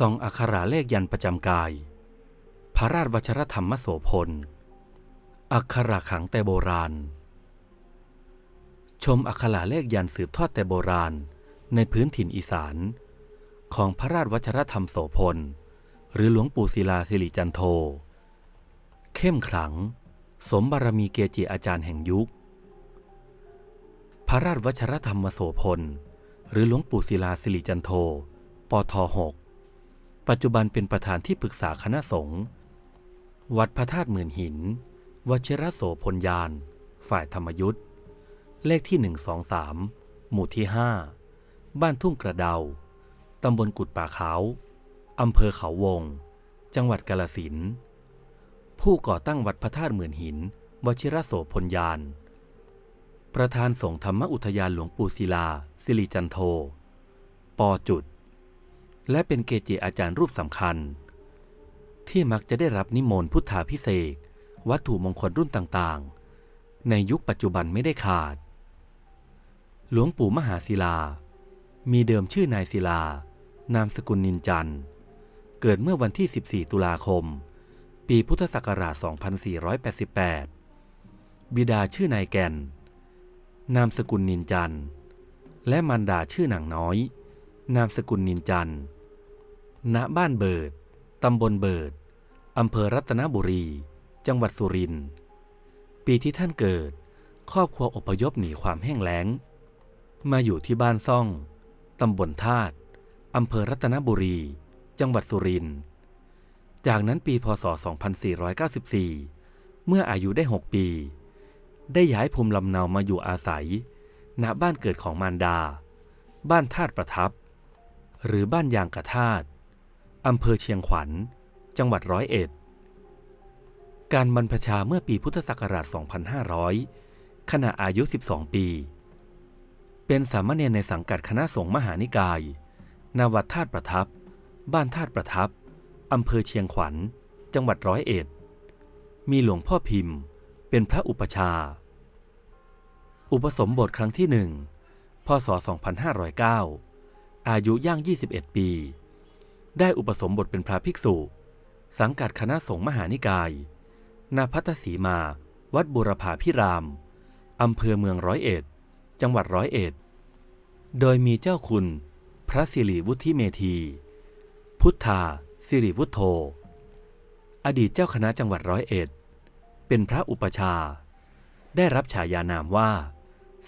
ส่องอักขระเลขยันประจำกาย พระราชวัชรธรรมโสพล อักขระขังแต่โบราณ ชมอักขระเลขยันสืบทอดแต่โบราณในพื้นถิ่นอีสาน ของพระราชวัชรธรรมโสพล หรือหลวงปู่ศิลาสิริจันโท เข้มขลัง สมบารมีเกจิอาจารย์แห่งยุค พระราชวัชรธรรมโสพล หรือหลวงปู่ศิลาสิริจันโทปท6 ปัจจุบันเป็นประธานที่ปรึกษาคณะสงฆ์วัดพระธาตุหมื่นหิน วชิรโสพลยาน ฝ่ายธรรมยุทธเลขที่ 123 หมู่ที่ 5 บ้านทุ่งกระเดา ตำบลกุดป่าขาว อำเภอเขาวง จังหวัดกาลสิน ผู้ก่อตั้งวัดพระธาตุหมื่นหิน วชิรโสพลยาน ประธานสงฆ์ธรรมอุทยานหลวงปู่ศิลา สิริจันโทปจุด และเป็นเกจิอาจารย์รูปสำคัญ ที่มักจะได้รับนิมนต์พุทธาพิเศษวัตถุมงคลรุ่นต่างๆ ในยุคปัจจุบันไม่ได้ขาด หลวงปู่มหาศิลา มีเดิมชื่อนายศิลา นามสกุลนินจันทร์ เกิดเมื่อวันที่ 14 ตุลาคม ปีพุทธศักราช 2488 บิดาชื่อนายแก่น นามสกุลนินจันทร์ และมารดาชื่อนางน้อย นามสกุลนินจันทร์ ณบ้านเบิด ตำบลเบิด อำเภอรัตนบุรี จังหวัดสุรินทร์ ปีที่ท่านเกิด ครอบครัวอพยพหนีความแห้งแล้ง มาอยู่ที่บ้านซ่อง ตำบลธาตุอำเภอรัตนบุรี จังหวัดสุรินทร์ จากนั้นปีพศ 2494 เมื่ออายุได้ 6 ปี ได้ย้ายภูมิลำเนามาอยู่อาศัย ณ บ้านเกิดของมารดา บ้านธาตุประทับ หรือบ้านยางกระธาตุ อำเภอเชียงขวัญ จังหวัดร้อยเอ็ด การบรรพชาเมื่อปีพุทธศักราช 2500 ขณะอายุ 12 ปี เป็นสามเณรในสังกัดคณะสงฆ์มหานิกาย นาวัดธาตุประทับ บ้านธาตุประทับ อำเภอเชียงขวัญ จังหวัดร้อยเอ็ด มีหลวงพ่อพิมพ์ เป็นพระอุปชา อุปสมบทครั้งที่หนึ่งพศ 2509 อายุย่าง 21 ปี ได้อุปสมบทเป็นพระภิกษุ สังกัดคณะสงฆ์มหานิกาย นาพัทสีมา วัดบุรพาพิราม อำเภอเมืองร้อยเอ็ด จังหวัดร้อยเอ็ด โดยมีเจ้าคุณ พระสิริวุฒิเมธี พุทธาสิริวุฒโธ อดีตเจ้าคณะจังหวัดร้อยเอ็ด เป็นพระอุปชา ได้รับฉายานามว่า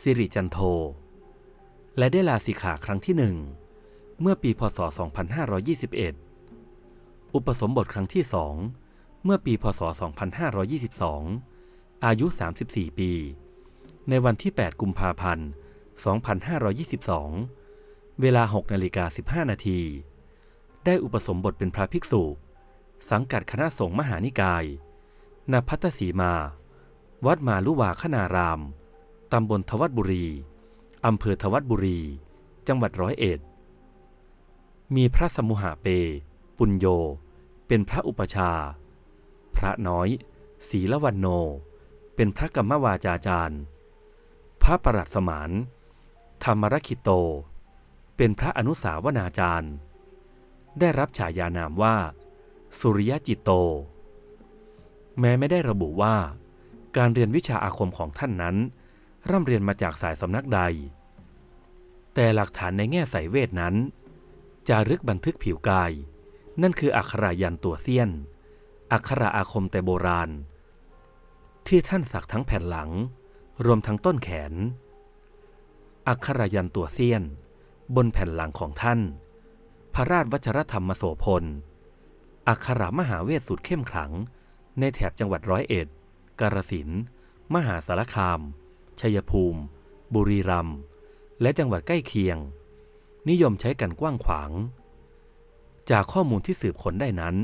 สิริจันโท และได้ลาสิกขาครั้งที่หนึ่ง เมื่อปีพศ 2521 อุปสมบทครั้งที่สองเมื่อปีพศ 2522 อายุ 34 ปี ในวันที่ 8 กุมภาพันธ์ 2522 เวลา 6 นาฬิกา 15 นาที ได้อุปสมบทเป็นพระภิกษุ สังกัดคณะสงฆ์มหานิกายณพัทสีมา วัดมาลุวาคณาราม ตำบลทวัดบุรี อำเภอทวัดบุรี จังหวัดร้อยเอ็ด มีพระสมุหาเป ปุญโย เป็นพระอุปชา พระน้อย ศีละวันโน เป็นพระกรรมวาจาจารย์ พระประหลัดสมาน ธรรมรคิโต เป็นพระอนุสาวนาจารย์ ได้รับฉายานามว่า สุริยจิตโต แม้ไม่ได้ระบุว่า การเรียนวิชาอาคมของท่านนั้น ร่ำเรียนมาจากสายสำนักใด แต่หลักฐานในแง่สายเวทนั้น จารึกบันทึกผิวกาย นั่นคืออักขรายันตัวเซียน อักขระอาคมแต่โบราณ ที่ท่านสักทั้งแผ่นหลัง รวมทั้งต้นแขน อักขรายันตัวเซียน บนแผ่นหลังของท่าน พระราชวัชรธรรมโสพล อักขระมหาเวทสุดเข้มขลัง ในแถบจังหวัดร้อยเอ็ด กาฬสินธุ์มหาสารคาม ชัยภูมิ บุรีรัมย์ และจังหวัดใกล้เคียง นิยมใช้กันกว้างขวาง จากข้อมูลที่สืบค้นได้นั้น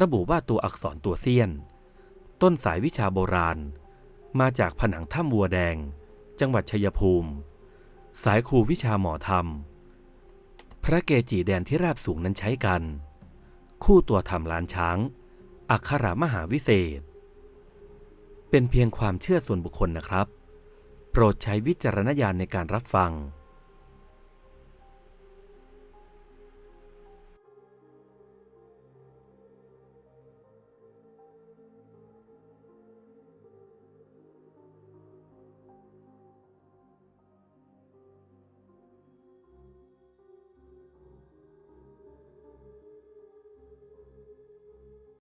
ระบุว่าตัวอักษรตัวเซียน ต้นสายวิชาโบราณ มาจากผนังถ้ำวัวแดง จังหวัดชัยภูมิ สายครูวิชาหมอธรรม พระเกจิแดนที่ราบสูงนั้นใช้กัน คู่ตัวทำล้านช้าง อักขระมหาวิเศษ เป็นเพียงความเชื่อส่วนบุคคลนะครับ โปรดใช้วิจารณญาณในการรับฟัง